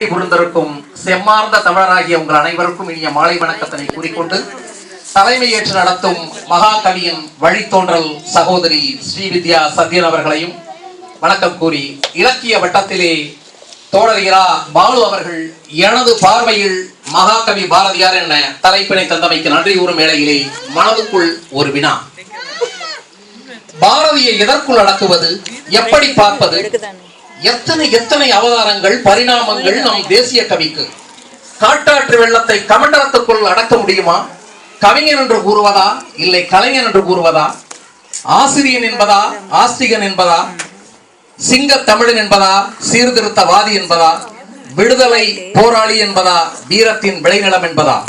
புரிந்திருக்கும் செம்மார்ந்த தமிழராகிய உங்கள் அனைவருக்கும் இனிய மாலை வணக்கத்தினை கூறிக்கொண்டு தலைமையேற்று நடத்தும் மகாகவியின் வழித்தோன்றல் சகோதரி ஸ்ரீவித்யா சத்யன் அவர்களையும் வணக்கம் கூறி இலக்கிய வட்டத்திலே தோழர் இரா பாலு அவர்கள் எனது பார்வையில் மகாகவி பாரதியார் என தலைப்பினை தந்தமைக்கு நன்றி கூறும் வேளையிலே மனதுக்குள் ஒரு வினா. பாரதியை எதற்குள் அடக்குவது எப்படி பார்ப்பது? எத்தனை எத்தனை அவதாரங்கள் பரிணாமங்கள் நம் தேசிய கவிக்கு? காட்டாற்று வெள்ளத்தை கமண்டலத்துக்குள் அடக்க முடியுமா? கவிஞன் என்று கூறுவதா? இல்லை கலைஞன் என்று கூறுவதா? ஆசிரியன் என்பதா? ஆஸ்திகன் என்பதா? சிங்க தமிழன் என்பதா? சீர்திருத்தவாதி என்பதா? விடுதலை போராளி என்பதா? வீரத்தின் விளைநிலம் என்பதா?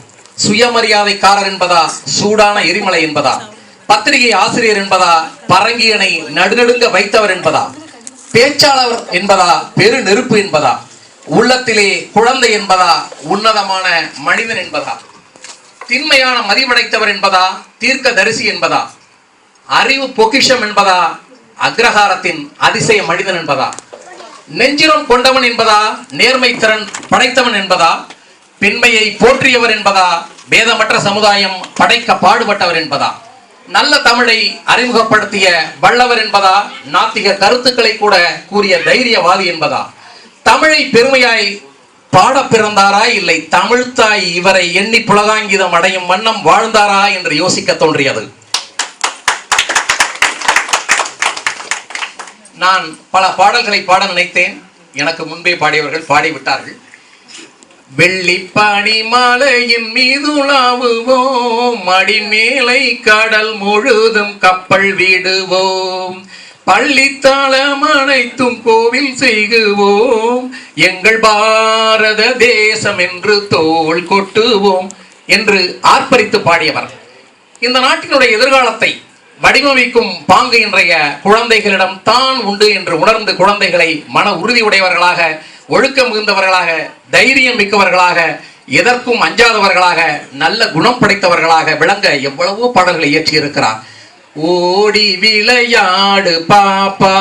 சுயமரியாதைக்காரர் என்பதா? சூடான எரிமலை என்பதா? பத்திரிகை ஆசிரியர் என்பதா? பரங்கியனை நடுநடுங்க வைத்தவர் என்பதா? பேச்சாளர் என்பதா பெரு நெருப்பு என்பதா உள்ளத்திலே குழந்தை என்பதா உன்னதமான மனிதன் என்பதா திண்மையான மதிவடைத்தவர் என்பதா தீர்க்க தரிசி என்பதா அறிவு பொக்கிஷம் என்பதா அக்ரஹாரத்தின் அதிசய மனிதன் என்பதா நெஞ்சிரம் கொண்டவன் என்பதா நேர்மை திறன் படைத்தவன் என்பதா பெண்மையை போற்றியவர் என்பதா பேதமற்ற சமுதாயம் படைக்க பாடுபட்டவர் என்பதா. நல்ல தமிழை அறிமுகப்படுத்திய வல்லவர் என்பதா? நாத்திக கருத்துக்களை கூட கூறிய தைரியவாதி என்பதா? தமிழை பெருமையாய் பாட பிறந்தாரா இல்லை தமிழ்த்தாய் இவரை எண்ணி புலகாங்கிதம் அடையும் வண்ணம் வாழ்ந்தாரா என்று யோசிக்க தோன்றியது. நான் பல பாடல்களை பாட நினைத்தேன். எனக்கு முன்பே பாடியவர்கள் பாடிவிட்டார்கள். வெள்ளிப்பனி மலையின் மீதுலாவுவோம் அடிமேலை கடல் முழுதும் கப்பல் விடுவோம். பள்ளித்தாளம் அனைத்தும் கோவில் செய்குவோம். எங்கள் பாரத தேசம் என்று தோல் கொட்டுவோம் என்று ஆர்ப்பரித்து பாடியவர். இந்த நாட்டினுடைய எதிர்காலத்தை வடிவமைக்கும் பாங்கு இன்றைய குழந்தைகளிடம் தான் உண்டு என்று உணர்ந்து குழந்தைகளை மன உறுதி உடையவர்களாக ஒழுக்கம் மிகுந்தவர்களாக தைரியம் மிக்கவர்களாக எதற்கும் அஞ்சாதவர்களாக நல்ல குணம் படைத்தவர்களாக விளங்க எவ்வளவோ பாடல்களை இயற்றியிருக்கிறார். ஓடி விளையாடு பாப்பா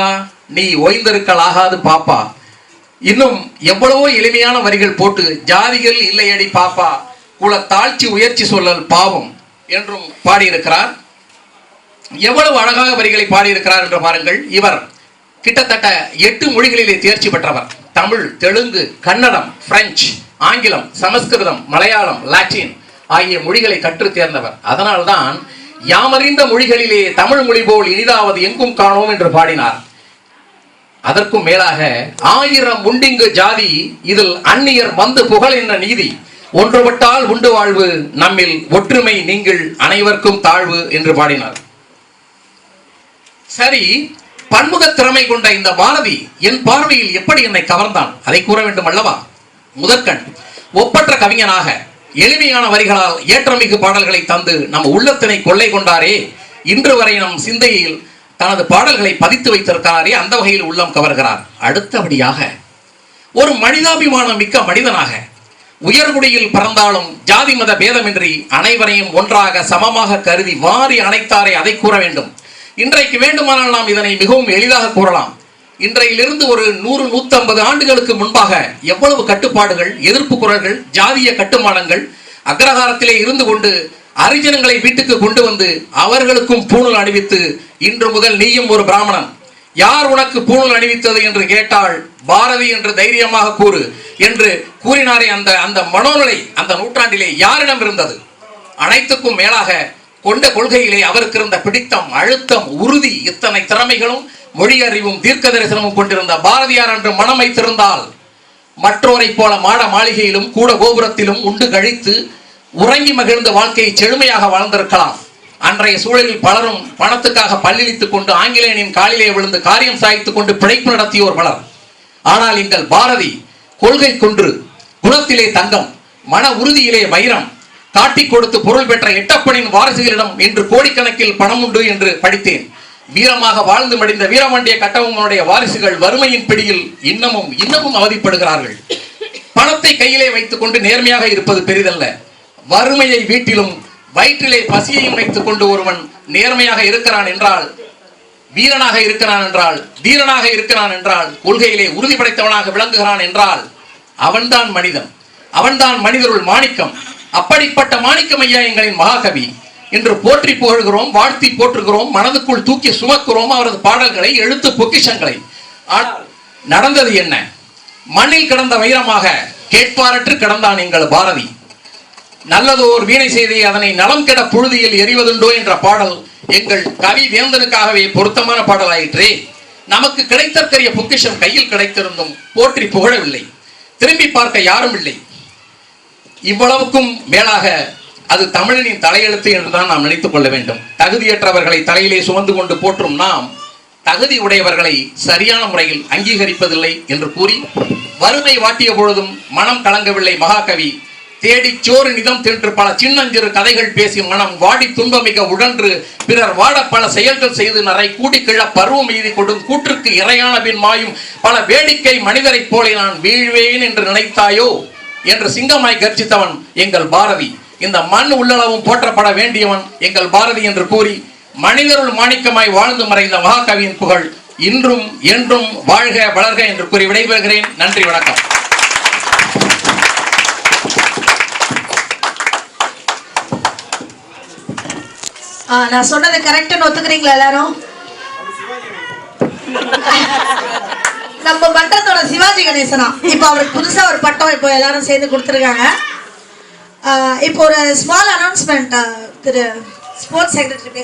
நீ ஓய்ந்திருக்கலாகாது பாப்பா. இன்னும் எவ்வளவோ எளிமையான வரிகள் போட்டு ஜாதிகள் இல்லையடி பாப்பா குல தாழ்ச்சி உயர்ச்சி சொல்லல் பாவம் என்றும் பாடியிருக்கிறார். எவ்வளவு அழகாக வரிகளை பாடியிருக்கிறார் என்று பாருங்கள். இவர் கிட்டத்தட்ட எட்டு மொழிகளிலே தேர்ச்சி பெற்றவர். தமிழ் தெலுங்கு கன்னடம் பிரெஞ்சு ஆங்கிலம் சமஸ்கிருதம் மலையாளம் லாட்டின் ஆகிய மொழிகளை கற்று தேர்ந்தவர். அதனால்தான் யாமறிந்த மொழிகளிலே தமிழ் மொழி போல் இனிதாவது எங்கும் காணோம் என்று பாடினார். அதற்கும் மேலாக ஆயிரம் உண்டிங்கு ஜாதி இதில் அந்நியர் வந்து புகழ் என்ற நீதி ஒன்றுபட்டால் உண்டு வாழ்வு நம்மில் ஒற்றுமை நீங்கள் அனைவருக்கும் தாழ்வு என்று பாடினார். சரி பன்முக திறமை கொண்ட இந்த மாணவி என் பார்வையில் எப்படி என்னை கவர்ந்தான்? அதை கூற வேண்டும் அல்லவா? முதற்கண். ஒப்பற்ற கவிஞனாக எளிமையான வரிகளால் ஏற்றமிகு பாடல்களை தந்து நம் உள்ளத்தினை கொள்ளை கொண்டாரே. இன்று வரை நம் சிந்தையில் தனது பாடல்களை பதித்து வைத்திருக்கிறாரே அந்த வகையில் உள்ளம் கவர்கிறார். அடுத்தபடியாக ஒரு மனிதாபிமானம் மிக்க மனிதனாக உயர்குடியில் பிறந்தாலும் ஜாதி மத பேதமின்றி அனைவரையும் ஒன்றாக சமமாக கருதி வாரி அணைத்தாரே அதை கூற வேண்டும். இன்றைக்கு வேண்டுமானால் நாம் இதனை மிகவும் எளிதாக கூறலாம். இன்றையிலிருந்து ஒரு நூறு நூத்தம்பது ஆண்டுகளுக்கு முன்பாக எவ்வளவு கட்டுப்பாடுகள் எதிர்ப்பு குரல்கள் ஜாதிய கட்டுமானங்கள் அக்ரஹாரத்திலே இருந்து கொண்டு அரிஜனங்களை வீட்டுக்கு கொண்டு வந்து அவர்களுக்கும் பூணூல் அணிவித்து இன்று முதல் நீயும் ஒரு பிராமணன். யார் உனக்கு பூணூல் அணிவித்தது என்று கேட்டால் பாரதி என்று தைரியமாக கூறு என்று கூறினாரே அந்த அந்த மனோநிலை அந்த நூற்றாண்டிலே யாரிடம் இருந்தது? அனைத்துக்கும் மேலாக கொண்ட கொள்கையிலே அவருக்கு இருந்த பிடித்தம் அழுத்தம் உறுதி இத்தனை திறமைகளும் மொழி அறிவும் தீர்க்க தரிசனமும் கொண்டிருந்த பாரதியார் என்று மனம் வைத்திருந்தால் மற்றோரைப் போல மாட மாளிகையிலும் கூட கோபுரத்திலும் உண்டு கழித்து உறங்கி மகிழ்ந்த வாழ்க்கையை செழுமையாக வாழ்ந்திருக்கலாம். அன்றைய சூழலில் பலரும் பணத்துக்காக பல்லிழித்துக் கொண்டு ஆங்கிலேயனின் காலிலே விழுந்து காரியம் சாய்த்துக் கொண்டு பிழைப்பு நடத்தியோர் பலர். ஆனால் எங்கள் பாரதி கொள்கை கொன்று குணத்திலே தங்கம் மன உறுதியிலே வைரம் காட்டி கொடுத்து பொருள் பெற்ற எட்டப்பனின் வாரிசுகளிடம் இன்று கோடிக்கணக்கில் பணம் உண்டு என்று படித்தேன். வீரமாக வாழ்ந்து மடிந்த வீரமண்டிய கட்டபொம்மனுடைய வாரிசுகள் வறுமையின் பிடியில் இன்னமும் இன்னமும் அவதிப்படுகிறார்கள். பணத்தை கையிலே வைத்துக் கொண்டு நேர்மையாக இருப்பது பெரிதல்ல. வறுமையை வீட்டிலும் வயிற்றிலே பசியையும் வைத்துக் கொண்டு ஒருவன் நேர்மையாக இருக்கிறான் என்றால் வீரனாக இருக்கிறான் என்றால் வீரனாக இருக்கிறான் என்றால் கொள்கையிலே உறுதி படைத்தவனாக விளங்குகிறான் என்றால் அவன்தான் மனிதன். அவன்தான் மனிதருள் மாணிக்கம். அப்படிப்பட்ட மாணிக்கம் ஐயா எங்களின் மகாகவி. இன்று போற்றி புகழ்கிறோம் வாழ்த்தி போற்றுகிறோம் மனதுக்குள் தூக்கி சுமக்கிறோம் அவரது பாடல்களை எழுத்து பொக்கிஷங்களை. ஆனால் நடந்தது என்ன? மண்ணில் கிடந்த வைரமாக கேட்பாரற்று கிடந்தான் எங்கள் பாரதி. நல்லதோர் வீணை செய்தி அதனை நலம் கெட புழுதியில் எறிவதுண்டோ என்ற பாடல் எங்கள் கவி வேந்தனுக்காகவே பொருத்தமான பாடலாயிற்றே. நமக்கு கிடைத்தற்கரிய பொக்கிஷம் கையில் கிடைத்திருந்தும் போற்றி புகழவில்லை. திரும்பி பார்க்க யாரும் இல்லை. இவ்வளவுக்கும் மேலாக அது தமிழனின் தலையெழுத்து என்றுதான் நாம் நினைத்துக் கொள்ள வேண்டும். தகுதியற்றவர்களை தலையிலே சுமந்து கொண்டு போற்றும் நாம் தகுதி உடையவர்களை சரியான முறையில் அங்கீகரிப்பதில்லை என்று கூறி வறுமை வாட்டிய பொழுதும் மனம் கலங்கவில்லை மகாகவி. தேடி சோறு நிதம் தின்று பல சின்னஞ்சிறு கதைகள் பேசி மனம் வாடி துன்பமிக உழன்று பிறர் வாட பல செயல்கள் செய்து நரை கூடி கிழ பருவம் எய்தி கொடும் கூற்றுக்கு இறையான பின் மாயும் பல வேடிக்கை மனிதரைப் போலே நான் வீழ்வேன் என்று நினைத்தாயோ? என்று சிங்கமாய் கர்ஜித்தவன் எங்கள் பாரதி இந்த மண் உள்ளளவும் போற்றப்பட வேண்டியவன் எங்கள் பாரதி என்று கூறி மனிதருள் மாணிக்கமாய் வாழ்ந்து மறைந்த மகாகவியின் புகழ் இன்றும் என்றும் வாழ்க வளர்க என்று கூறி விடைபெறுகிறேன். நன்றி வணக்கம். நான் சொன்னது கரெக்ட்னு ஒத்துக்கிறீங்களா எல்லாரும்? நம்ம மன்றத்தோட சிவாஜி கணேசனா? இப்போ அவருக்கு புதுசா ஒரு பட்டம் இப்போ எல்லாரும் சேர்ந்து கொடுத்துருக்காங்க. இப்போ ஒரு ஸ்மால் அனௌன்ஸ்மெண்ட் திரு ஸ்போர்ட்ஸ் செக்ரட்டரி பேச